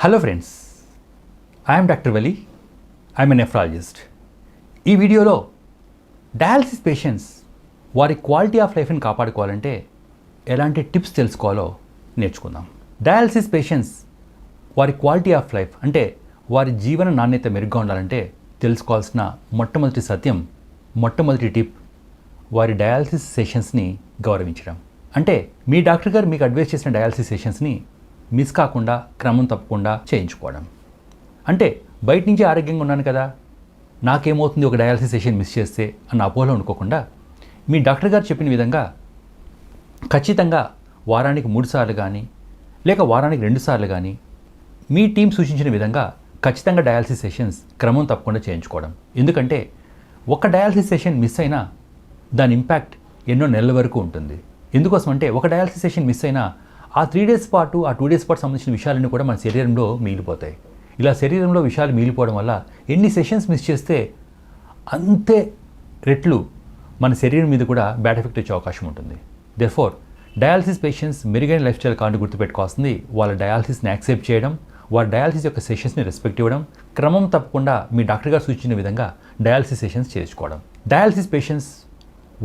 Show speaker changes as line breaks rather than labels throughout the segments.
Hello friends I'm doctor Vali I'm nephrologist ఈ వీడియోలో dialysis patients వారి క్వాలిటీ ఆఫ్ లైఫ్ని కాపాడుకోవాలంటే ఎలాంటి టిప్స్ తెలుసుకోవాలో నేర్చుకుందాం. డయాలసిస్ పేషెంట్స్ వారి క్వాలిటీ ఆఫ్ లైఫ్ అంటే వారి జీవన నాణ్యత మెరుగ్గా ఉండాలంటే తెలుసుకోవాల్సిన మొట్టమొదటి సత్యం మొట్టమొదటి టిప్ వారి డయాలసిస్ సెషన్స్ని గౌరవించడం. అంటే మీ డాక్టర్ గారు మీకు అడ్వైస్ చేసిన డయాలసిస్ సెషన్స్ని మిస్ కాకుండా క్రమం తప్పకుండా చేయించుకోవడం. అంటే బయట నుంచి ఆరోగ్యంగా ఉన్నాను కదా నాకేమవుతుంది ఒక డయాలసిస్ సెషన్ మిస్ చేస్తే అన్న అపోలో అనుకోకుండా మీ డాక్టర్ గారు చెప్పిన విధంగా ఖచ్చితంగా వారానికి మూడు సార్లు కానీ లేక వారానికి రెండు సార్లు కానీ మీ టీం సూచించిన విధంగా ఖచ్చితంగా డయాలసిస్ సెషన్స్ క్రమం తప్పకుండా చేయించుకోవడం. ఎందుకంటే ఒక డయాలసిస్ సెషన్ మిస్ అయినా దాని ఇంపాక్ట్ ఎన్నో నెలల వరకు ఉంటుంది. ఎందుకోసం అంటే ఒక డయాలసిస్ సెషన్ మిస్ అయినా ఆ త్రీ డేస్ పాటు ఆ టూ డేస్ పాటు సంబంధించిన విషయాలన్నీ కూడా మన శరీరంలో మిగిలిపోతాయి. ఇలా శరీరంలో విషయాలు మిగిలిపోవడం వల్ల ఎన్ని సెషన్స్ మిస్ చేస్తే అంతే రెట్లు మన శరీరం మీద కూడా బ్యాడ్ ఎఫెక్ట్ వచ్చే అవకాశం ఉంటుంది. దెర్ఫోర్ డయాలసిస్ పేషెంట్స్ మెరుగైన లైఫ్ స్టైల్ కాంటి గుర్తుపెట్టుకోవాల్సింది వాళ్ళ డయాలసిస్ని యాక్సెప్ట్ చేయడం వాళ్ళ డయాలసిస్ యొక్క సెషన్స్ని రెస్పెక్ట్ ఇవ్వడం క్రమం తప్పకుండా మీ డాక్టర్ గారు సూచించిన విధంగా డయాలసిస్ సెషన్స్ చేసుకోవడం డయాలసిస్ పేషెంట్స్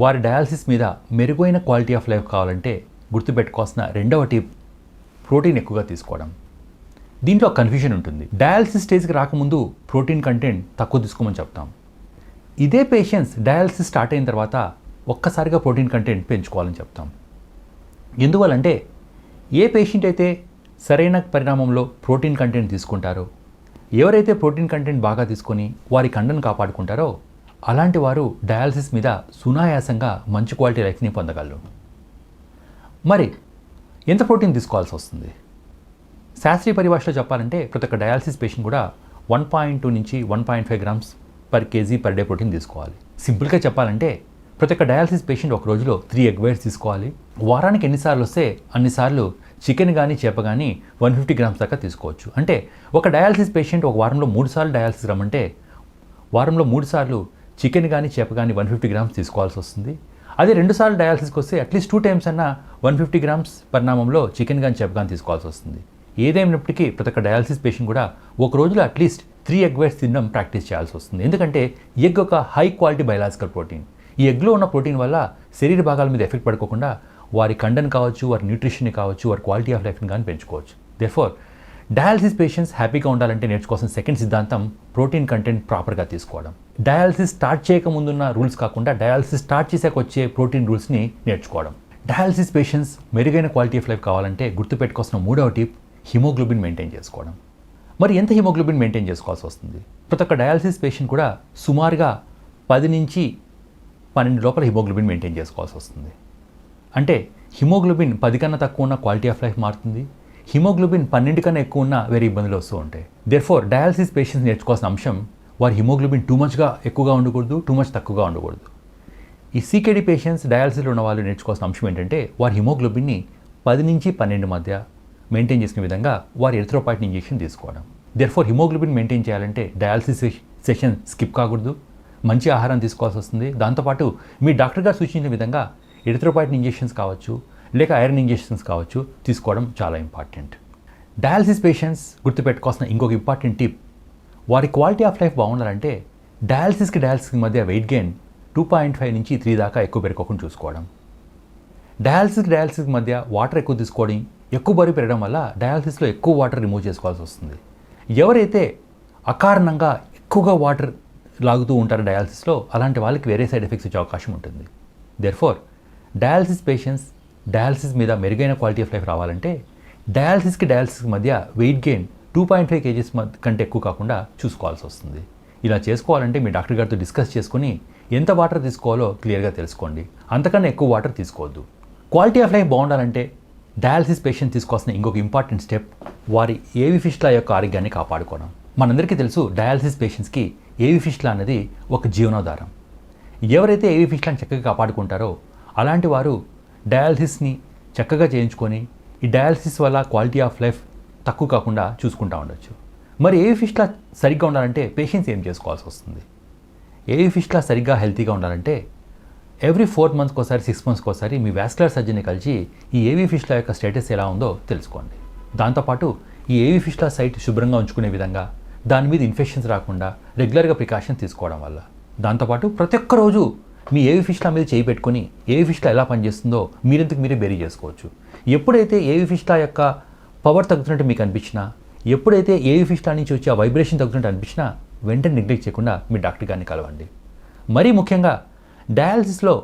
వారి డయాలసిస్ మీద మెరుగైన క్వాలిటీ ఆఫ్ లైఫ్ కావాలంటే గుర్తుపెట్టుకోవాల్సిన రెండవ టిప్ ప్రోటీన్ ఎక్కువగా తీసుకోవడం. దీంట్లో కన్ఫ్యూజన్ ఉంటుంది. డయాలసిస్ స్టేజ్కి రాకముందు ప్రోటీన్ కంటెంట్ తక్కువ తీసుకోమని చెప్తాం. ఇదే పేషెంట్స్ డయాలసిస్ స్టార్ట్ అయిన తర్వాత ఒక్కసారిగా ప్రోటీన్ కంటెంట్ పెంచుకోవాలని చెప్తాం. ఎందువల్లంటే ఏ పేషెంట్ అయితే సరైన పరిణామంలో ప్రోటీన్ కంటెంట్ తీసుకుంటారో ఎవరైతే ప్రోటీన్ కంటెంట్ బాగా తీసుకొని వారి కండను కాపాడుకుంటారో అలాంటి వారు డయాలసిస్ మీద సునాయాసంగా మంచి క్వాలిటీ లైఫ్ని పొందగలరు. మరి ఎంత ప్రోటీన్ తీసుకోవాల్సి వస్తుంది? శాస్త్రీయ పరిభాషలో చెప్పాలంటే ప్రతి ఒక్క డయాలసిస్ పేషెంట్ కూడా వన్ పాయింట్ టూ నుంచి one point five grams per KG per day protein తీసుకోవాలి. సింపుల్గా చెప్పాలంటే ప్రతి ఒక్క డయాలసిస్ పేషెంట్ ఒక రోజులో త్రీ ఎగ్ వైట్స్ తీసుకోవాలి. వారానికి ఎన్నిసార్లు వస్తే అన్నిసార్లు చికెన్ కానీ చేప కానీ వన్ ఫిఫ్టీ గ్రామ్స్ దాకా తీసుకోవచ్చు. అంటే ఒక డయాలసిస్ పేషెంట్ ఒక వారంలో మూడు సార్లు డయాలసిస్ రమ్మంటే వారంలో మూడు సార్లు చికెన్ కానీ చేప కానీ వన్ ఫిఫ్టీ గ్రామ్స్ తీసుకోవాల్సి వస్తుంది. అదే రెండుసార్లు డయాలసిస్కి వస్తే అట్లీస్ట్ టూ టైమ్స్ అన్న వన్ ఫిఫ్టీ గ్రామ్స్ పరిణామంలో చికెన్ కానీ చెప్ కానీ తీసుకోవాల్సి వస్తుంది. ఏదేమైనప్పటికీ ప్రతి ఒక్క డయాలసిస్ పేషెంట్ కూడా ఒక రోజులో at least three egg whites తినడం ప్రాక్టీస్ చేయాల్సి వస్తుంది. ఎందుకంటే ఎగ్ ఒక హై క్వాలిటీ బయలాజికల్ ప్రోటీన్ ఈ ఎగ్లో ఉన్న ప్రోటీన్ వల్ల శరీర భాగాల మీద ఎఫెక్ట్ పడుకోకుండా వారి కండన్ కావచ్చు వారి న్యూట్రిషన్ని కావచ్చు వారి క్వాలిటీ ఆఫ్ లైఫ్ని కానీ పెంచుకోవచ్చు. దేర్ఫోర్ డయాలసిస్ పేషెంట్స్ హ్యాపీగా ఉండాలంటే నేర్చుకోవాల్సిన సెకండ్ సిద్ధాంతం ప్రోటీన్ కంటెంట్ ప్రాపర్గా తీసుకోవడం. డయాలసిస్ స్టార్ట్ చేయకముందున్న రూల్స్ కాకుండా డయాలసిస్ స్టార్ట్ చేసాక వచ్చే ప్రోటీన్ రూల్స్ని నేర్చుకోవడం. డయాలసిస్ పేషెంట్స్ మెరుగైన క్వాలిటీ ఆఫ్ లైఫ్ కావాలంటే గుర్తుపెట్టుకోవాల్సిన మూడవ టిప్ హిమోగ్లోబిన్ మెయింటైన్ చేసుకోవడం. మరి ఎంత హిమోగ్లోబిన్ మెయింటైన్ చేసుకోవాల్సి వస్తుంది? ప్రతి ఒక్క డయాలసిస్ పేషెంట్ కూడా సుమారుగా పది నుంచి పన్నెండు లోపల హిమోగ్లోబిన్ మెయింటైన్ చేసుకోవాల్సి వస్తుంది. అంటే హిమోగ్లోబిన్ పది కన్నా తక్కువ ఉన్న క్వాలిటీ ఆఫ్ లైఫ్ మారుతుంది. హిమోగ్లోబిన్ పన్నెండు కన్నా ఎక్కువ ఉన్న వేరే ఇబ్బందులు వస్తూ ఉంటాయి. దేర్ ఫోర్ డయాలసిస్ పేషెంట్స్ నేర్చుకోవాల్సిన అంశం వారి హిమోగ్లోబిన్ టూ మచ్గా ఎక్కువగా ఉండకూడదు టూ మచ్ తక్కువగా ఉండకూడదు. ఈ సీకేడీ పేషెంట్స్ డయాలసిస్లో ఉన్న వాళ్ళు నేర్చుకోవాల్సిన అంశం ఏంటంటే వారి హిమోగ్లోబిన్ని పది నుంచి పన్నెండు మధ్య మెయింటైన్ చేసిన విధంగా వారి ఎరిథ్రోపాయిటిన్ ఇంజెక్షన్ తీసుకోవడం. దేర్ ఫోర్ హిమోగ్లోబిన్ మెయింటైన్ చేయాలంటే డయాలసిస్ సెషన్ స్కిప్ కాకూడదు. మంచి ఆహారం తీసుకోవాల్సి వస్తుంది. దాంతోపాటు మీ డాక్టర్ గారు సూచించిన విధంగా ఎరిథ్రోపాయిటిన్ ఇంజెక్షన్స్ కావచ్చు లేక ఐరన్ ఇంజెక్షన్స్ కావచ్చు తీసుకోవడం చాలా ఇంపార్టెంట్. డయాలసిస్ పేషెంట్స్ గుర్తుపెట్టుకోవాల్సిన ఇంకొక ఇంపార్టెంట్ టిప్. వారి క్వాలిటీ ఆఫ్ లైఫ్ బాగుండాలంటే డయాలసిస్కి డయాలసిస్కి మధ్య weight gain two point five నుంచి త్రీ దాకా ఎక్కువ పెరుకోకుండా చూసుకోవడం. డయాలసిస్కి డయాలసిస్ మధ్య వాటర్ ఎక్కువ తీసుకోవడం ఎక్కువ బరువు పెరగడం వల్ల డయాలసిస్లో ఎక్కువ వాటర్ రిమూవ్ చేసుకోవాల్సి వస్తుంది. ఎవరైతే అకారణంగా ఎక్కువగా వాటర్ లాగుతూ ఉంటారో డయాలసిస్లో అలాంటి వాళ్ళకి వేరే సైడ్ ఎఫెక్ట్స్ వచ్చే అవకాశం ఉంటుంది. దేర్ఫోర్ డయాలసిస్ పేషెంట్స్ డయాలసిస్ మీద మెరుగైన క్వాలిటీ ఆఫ్ లైఫ్ రావాలంటే డయాలసిస్కి డయాలసిస్కి మధ్య weight gain two point five KGs కంటే ఎక్కువ కాకుండా చూసుకోవాల్సి వస్తుంది. ఇలా చేసుకోవాలంటే మీ డాక్టర్ గారితో డిస్కస్ చేసుకుని ఎంత వాటర్ తీసుకోవాలో క్లియర్గా తెలుసుకోండి. అంతకన్నా ఎక్కువ వాటర్ తీసుకోవద్దు. క్వాలిటీ ఆఫ్ లైఫ్ బాగుండాలంటే డయాలసిస్ పేషెంట్ తీసుకోవాల్సిన ఇంకొక ఇంపార్టెంట్ స్టెప్ వారి ఏవి ఫిష్ల యొక్క ఆరోగ్యాన్ని కాపాడుకోవడం. మనందరికీ తెలుసు డయాలసిస్ పేషెంట్స్కి ఏవి ఫిష్ల అనేది ఒక జీవనోధారం ఎవరైతే ఏవి ఫిష్లను చక్కగా కాపాడుకుంటారో అలాంటి వారు డయాలసిస్ని చక్కగా చేయించుకొని ఈ డయాలసిస్ వల్ల క్వాలిటీ ఆఫ్ లైఫ్ తక్కువ కాకుండా చూసుకుంటూ ఉండొచ్చు. మరి ఏ ఫిష్లా సరిగ్గా ఉండాలంటే పేషెంట్స్ ఏం చేసుకోవాల్సి వస్తుంది? ఏవి ఫిష్లా సరిగ్గా హెల్తీగా ఉండాలంటే ఎవ్రీ ఫోర్ మంత్స్కి ఒకసారి సిక్స్ మంత్స్కి ఒకసారి మీ వ్యాస్కులర్ సర్జన్ని కలిసి ఈ ఏవీ ఫిష్ల యొక్క స్టేటస్ ఎలా ఉందో తెలుసుకోండి. దాంతోపాటు ఈ ఏవీ ఫిష్లా సైట్ శుభ్రంగా ఉంచుకునే విధంగా దాని మీద ఇన్ఫెక్షన్స్ రాకుండా రెగ్యులర్గా ప్రికాషన్ తీసుకోవడం వల్ల. దాంతోపాటు ప్రతి ఒక్క రోజు మీ ఏవి ఫిష్లా మీద చేయి పెట్టుకొని ఏవి ఫిష్లా ఎలా పనిచేస్తుందో మీరెందుకు మీరే బెరీ చేసుకోవచ్చు? ఎప్పుడైతే ఏవి ఫిష్లా యొక్క పవర్ తగ్గుతున్నట్టు మీకు అనిపించినా ఎప్పుడైతే ఏవి ఫిష్లా నుంచి వచ్చే ఆ వైబ్రేషన్ తగ్గుతున్నట్టు అనిపించినా వెంటనే నెగ్లెక్ట్ చేయకుండా మీ డాక్టర్ గారిని కలవండి. మరీ ముఖ్యంగా డయాలసిస్లో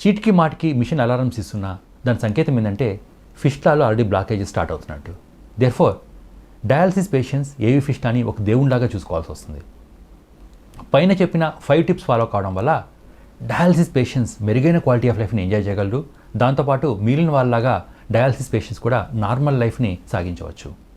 చీటికి మాటికి మిషన్ అలారమ్స్ ఇస్తున్నా దాని సంకేతం ఏంటంటే ఫిష్లాలో ఆల్రెడీ బ్లాకేజ్ స్టార్ట్ అవుతున్నట్టు. దేర్ఫోర్ డయాలసిస్ పేషెంట్స్ ఏవి ఫిష్లాని ఒక దేవునిలాగా చూసుకోవాల్సి వస్తుంది. పైన చెప్పిన ఫైవ్ టిప్స్ ఫాలో కావడం వల్ల డయాలసిస్ పేషెంట్స్ మెరుగైన క్వాలిటీ ఆఫ్ లైఫ్ని ఎంజాయ్ చేయగలరు. దాంతోపాటు మిగిలిన వాళ్ళలాగా డయాలసిస్ పేషెంట్స్ కూడా నార్మల్ లైఫ్ని సాగించవచ్చు.